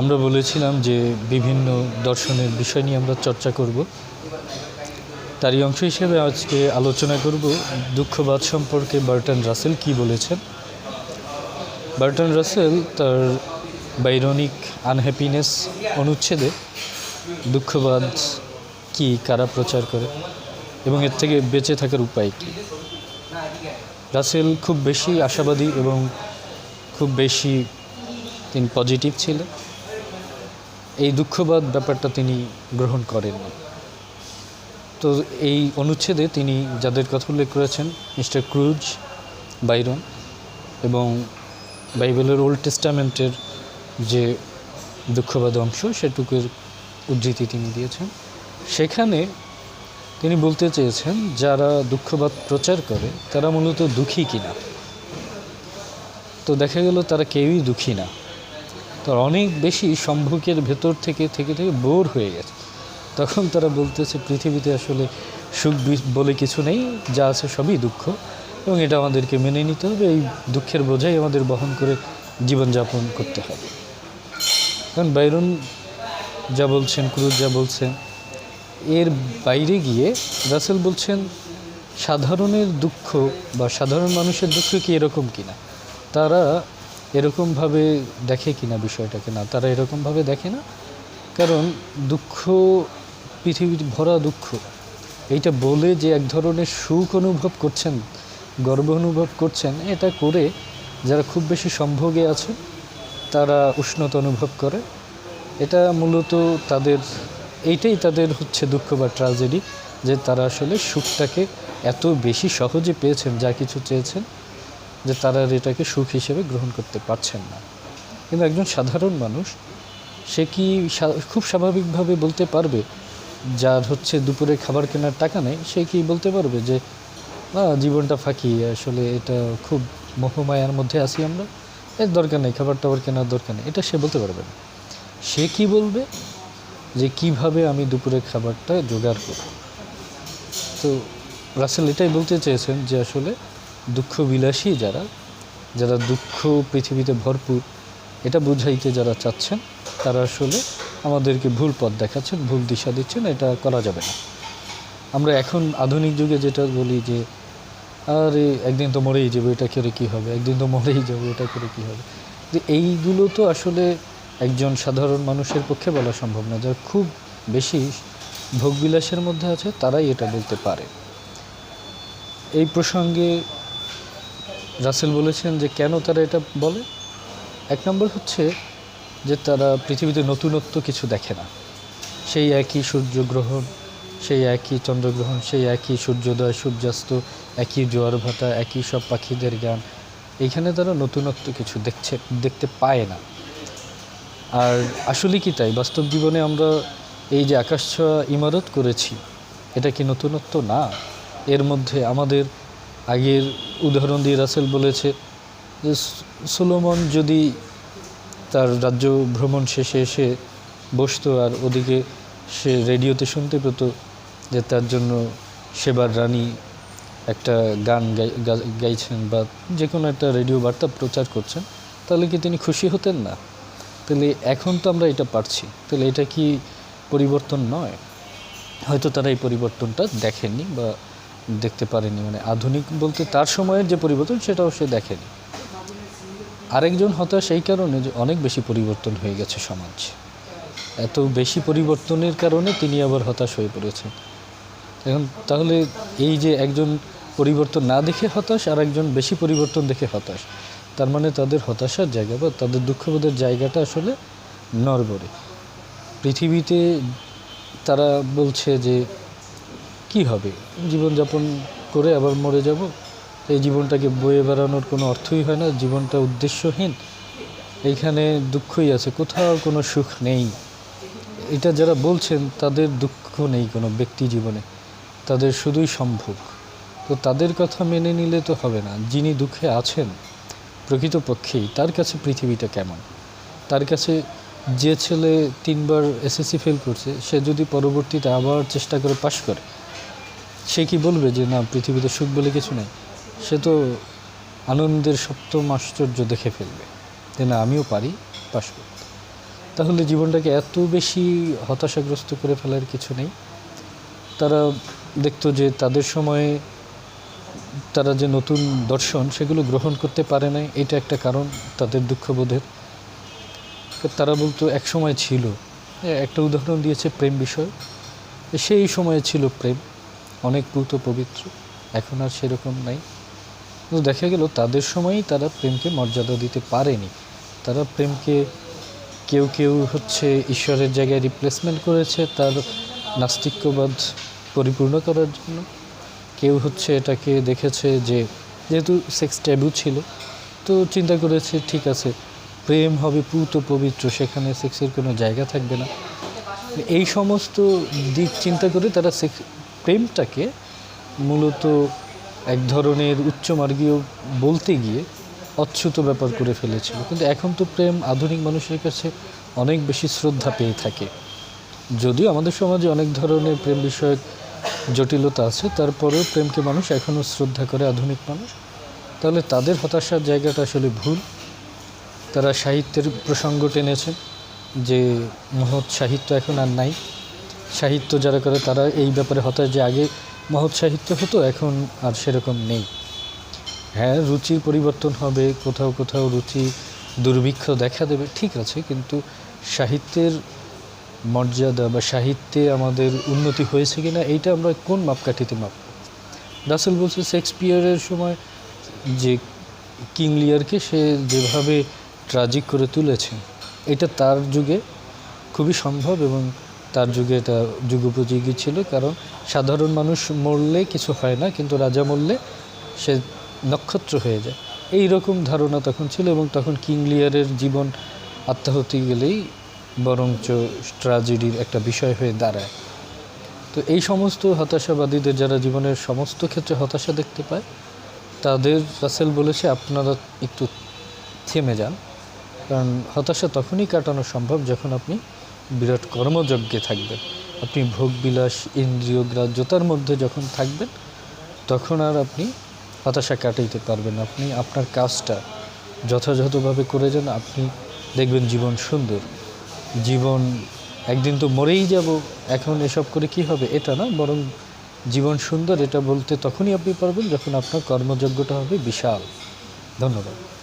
আমরা বলেছিলাম যে বিভিন্ন দর্শনের বিষয় নিয়ে আমরা চর্চা করব। তারই অংশ হিসেবে আজকে আলোচনা করব দুঃখবাদ সম্পর্কে বার্টন রাসেল কি বলেছেন। বার্টন রাসেল তার বাইরনিক আনহ্যাপিনেস অনুচ্ছেদে দুঃখবাদ কি, কারা প্রচার করে এবং এর থেকে বেঁচে থাকার উপায় কী? রাসেল খুব বেশি আশাবাদী এবং খুব বেশি তিনি পজিটিভ ছিলেন। এই দুঃখবাদ ব্যাপারটা তিনি গ্রহণ করেননি তো এই অনুচ্ছেদে তিনি যাদের কথা উল্লেখ করেছেন, মিস্টার ক্রুজ, বাইরন এবং বাইবেলের ওল্ড টেস্টামেন্টের যে দুঃখবাদ অংশ, সেটুকুর উদ্ধৃতি তিনি দিয়েছেন। সেখানে তিনি বলতে চেয়েছেন, যারা দুঃখবাদ প্রচার করে, তারা মূলত দুঃখী কিনা? তো দেখা গেল তারা কেউই দুঃখী না। তো অনেক বেশি সম্ভুকের ভেতর থেকে থেকে থেকে বোর হয়ে গেছে। তখন তারা বলতেছে, পৃথিবীতে আসলে সুখ বলে কিছু নেই, যা আছে সবই দুঃখ। এবং এটা আমাদেরকে মেনে নিতে হবে, এই দুঃখের বোঝাই আমাদের বহন করে জীবনযাপন করতে হবে। কারণ বাইরন যা বলছেন ক্রুজ যা বলছেন, এর বাইরে গিয়ে রাসেল বলছেন, সাধারণের দুঃখ বা সাধারণ মানুষের দুঃখ কি এরকম কিনা? তারা এরকমভাবে দেখে কিনা বিষয়টাকে না, তারা এরকমভাবে দেখে না। কারণ দুঃখ, পৃথিবীর ভরা দুঃখ, এইটা বলে যে এক ধরনের সুখ অনুভব করছেন, গর্ব অনুভব করছেন, এটা করে যারা খুব বেশি সম্ভোগে আছে তারা উষ্ণতা অনুভব করে। এটা মূলত তাদের, এইটাই তাদের হচ্ছে দুঃখ বা ট্রাজেডি যে তারা আসলে সুখটাকে এত বেশি সহজে পেয়েছেন, যা কিছু চেয়েছেন। যে তারা এটাকে সুখ হিসেবে গ্রহণ করতে পারছেন না। কিন্তু একজন সাধারণ মানুষ, সে কি খুব স্বাভাবিকভাবে বলতে পারবে যার হচ্ছে দুপুরে খাবার কেনার টাকা নেই, সে কি বলতে পারবে যে, না, জীবনটা ফাঁকি, আসলে এটা খুব মোহমায়ার মধ্যে আছি আমরা, এর দরকার নেই, খাবার টাবার কেনার দরকার নেই। এটা সে বলতে পারবে না। সে কি বলবে যে, কীভাবে আমি দুপুরের খাবারটা জোগাড় করব? তো রাসেল এটাই বলতে চেয়েছেন যে, আসলে দুঃখ বিলাসী যারা যারা দুঃখ পৃথিবীতে ভরপুর, এটা বুঝাইতে যারা চাচ্ছেন, তারা আসলে আমাদেরকে ভুল পথ দেখাচ্ছেন, ভুল দিশা দিচ্ছেন, এটা করা যাবে না। আমরা এখন আধুনিক যুগে যেটা বলি যে, আরে, একদিন তো মরেই যাব, এটা করে কী হবে? একদিন তো মরেই যাব, এটা করে কী হবে? যে এইগুলো তো আসলে একজন সাধারণ মানুষের পক্ষে বলা সম্ভব না। যারা খুব বেশি ভোগবিলাসের মধ্যে আছে, তারাই এটা বলতে পারে। এই প্রসঙ্গে রাসেল বলেছেন যে কেন তারা এটা বলে? এক নম্বর হচ্ছে যে তারা পৃথিবীতে নতুনত্ব কিছু দেখে না। সেই একই সূর্যগ্রহণ, সেই একই চন্দ্রগ্রহণ, সেই একই সূর্যোদয়, সূর্যাস্ত, একই জোয়ার ভাটা, একই সব পাখিদের গান। এখানে তারা নতুনত্ব কিছু দেখছে, দেখতে পায় না। আর আসলে কি তাই? বাস্তব জীবনে আমরা এই যে আকাশ ছোঁয়া ইমারত করেছি, এটা কি নতুনত্ব? না। এর মধ্যে আমাদের আগের উদাহরণ দিয়ে রাসেল বলেছে যে সোলোমন যদি তার রাজ্য ভ্রমণ শেষে এসে বসতো আর ওদিকে সে রেডিওতে শুনতে পেত যে তার জন্য সেবার রানী একটা গান গাই- গাইছেন বা যে কোনো একটা রেডিও বার্তা প্রচার করছেন, তাহলে কি তিনি খুশি হতেন না? তাহলে এখন তো আমরা এটা পারছি। তাহলে এটা কি পরিবর্তন নয়? হয়তো তারা এই পরিবর্তনটা দেখেননি বা দেখতে পারেনি। মানে আধুনিক বলতে তার সময়ের যে পরিবর্তন, সেটাও সে দেখেনি। আরেকজন হতাশ এই কারণে যে অনেক বেশি পরিবর্তন হয়ে গেছে সমাজ। এত বেশি পরিবর্তনের কারণে তিনি আবার হতাশ হয়ে পড়েছেন। এখন তাহলে এই যে একজন পরিবর্তন না দেখে হতাশ, আর একজন বেশি পরিবর্তন দেখে হতাশ, তার মানে তাদের হতাশার জায়গা বা তাদের দুঃখবোধের জায়গাটা আসলে নরবরে পৃথিবীতে তারা বলছে যে কি হবে? জীবনযাপন করে আবার মরে যাব? এই জীবনটাকে বয়ে বেড়ানোর কোনো অর্থই হয় না, জীবনটা উদ্দেশ্যহীন। এইখানে দুঃখই আছে, কোথাও কোনো সুখ নেই। এটা যারা বলছেন, তাদের দুঃখ নেই কোনো ব্যক্তি জীবনে। তাদের শুধুই সম্ভব তো তাদের কথা মেনে নিলে তো হবে না। যিনি দুঃখে আছেন, প্রকৃতপক্ষেই তার কাছে পৃথিবীটা কেমন? তার কাছে যে ছেলে তিনবার এসএসসি ফেল করছে, সে যদি পরবর্তীতে আবার চেষ্টা করে পাশ করে সে কি বলবে যে না পৃথিবীতে সুখ বলে কিছু নেই? সে তো আনন্দের সপ্তম আশ্চর্য দেখে ফেলবে যে না আমিও পারি পাশ করতে তাহলে জীবনটাকে এত বেশি হতাশাগ্রস্ত করে ফেলার কিছু নেই। তারা দেখতো যে তাদের সময়ে তারা যে নতুন দর্শন সেগুলো গ্রহণ করতে পারে না এটা একটা কারণ তাদের দুঃখবোধের। তারা বলতো এক সময় ছিল। এ, একটা উদাহরণ দিয়েছে প্রেম বিষয়। সেই সময়ে ছিল প্রেম। অনেক পুত পবিত্র। এখন আর সেরকম নাই। কিন্তু দেখা গেল, তাদের সময়ই তারা প্রেমকে মর্যাদা দিতে পারেনি। তারা প্রেমকে কেউ কেউ হচ্ছে ঈশ্বরের জায়গায় রিপ্লেসমেন্ট করেছে তার নাস্তিক্যবাদ পরিপূর্ণ করার জন্য। কেউ হচ্ছে এটাকে দেখেছে যে, যেহেতু সেক্স ট্যাবু ছিল, তো চিন্তা করেছে, ঠিক আছে, প্রেম হবে পুত পবিত্র, সেখানে সেক্সের কোনো জায়গা থাকবে না। এই সমস্ত দিক চিন্তা করে তারা সেক্স প্রেমটাকে মূলত এক ধরনের উচ্চমার্গীয় বলতে গিয়ে অচ্ছুত ব্যাপার করে ফেলেছিল। কিন্তু এখন তো প্রেম আধুনিক মানুষের কাছে অনেক বেশি শ্রদ্ধা পেয়ে থাকে। যদিও আমাদের সমাজে অনেক ধরনের প্রেম বিষয়ক জটিলতা আছে, তারপরেও প্রেমকে মানুষ এখনও শ্রদ্ধা করে আধুনিক মানুষ। তাহলে তাদের হতাশার জায়গাটা আসলে ভুল। তারা সাহিত্যের প্রসঙ্গ টেনেছে যে মহৎ সাহিত্য এখন আর নাই। সাহিত্য যারা করে, তারা এই ব্যাপারে হতাশ যে আগে মহৎ সাহিত্য হতো, এখন আর সেরকম নেই। হ্যাঁ রুচির পরিবর্তন হবে, কোথাও কোথাও রুচি দুর্ভিক্ষ দেখা দেবে, ঠিক আছে, কিন্তু সাহিত্যের মর্যাদা বা সাহিত্যে আমাদের উন্নতি হয়েছে কি না এইটা আমরা কোন মাপকাঠিতে মাপ রাসেল বলছে, শেক্সপিয়ারের সময় যে কিং লিয়ারকে সে যেভাবে ট্রাজিক করে তুলেছে, এটা তার যুগে খুবই সম্ভব এবং তার যুগে এটা যুগোপযোগী ছিল, কারণ সাধারণ মানুষ মরলে কিছু হয় না, কিন্তু রাজা মরলে সে নক্ষত্র হয়ে যায়। এই রকম ধারণা তখন ছিল এবং তখন কিং লিয়ারের জীবন আত্মাহতি গেলেই বরঞ্চ ট্র্যাজেডির একটা বিষয় হয়ে দাঁড়ায়। তো এই সমস্ত হতাশাবাদীদের যারা জীবনের সমস্ত ক্ষেত্রে হতাশা দেখতে পায়, তাদের রাসেল বলেছে, আপনারা একটু থেমে যান। কারণ হতাশা তখনই কাটানো সম্ভব যখন আপনি বিরাট কর্মযজ্ঞে থাকবেন। আপনি ভোগবিলাস, ইন্দ্রিয় গ্রাহ্যতার মধ্যে যখন থাকবেন, তখন আর আপনি হতাশা কাটাইতে পারবেন আপনি আপনার কাজটা যথাযথভাবে করে যান, আপনি দেখবেন জীবন সুন্দর। জীবন, একদিন তো মরেই যাব, এখন এসব করে কি হবে? এটা না, বরং জীবন সুন্দর, এটা বলতে তখনই আপনি পারবেন যখন আপনার কর্মযজ্ঞটা হবে বিশাল। ধন্যবাদ।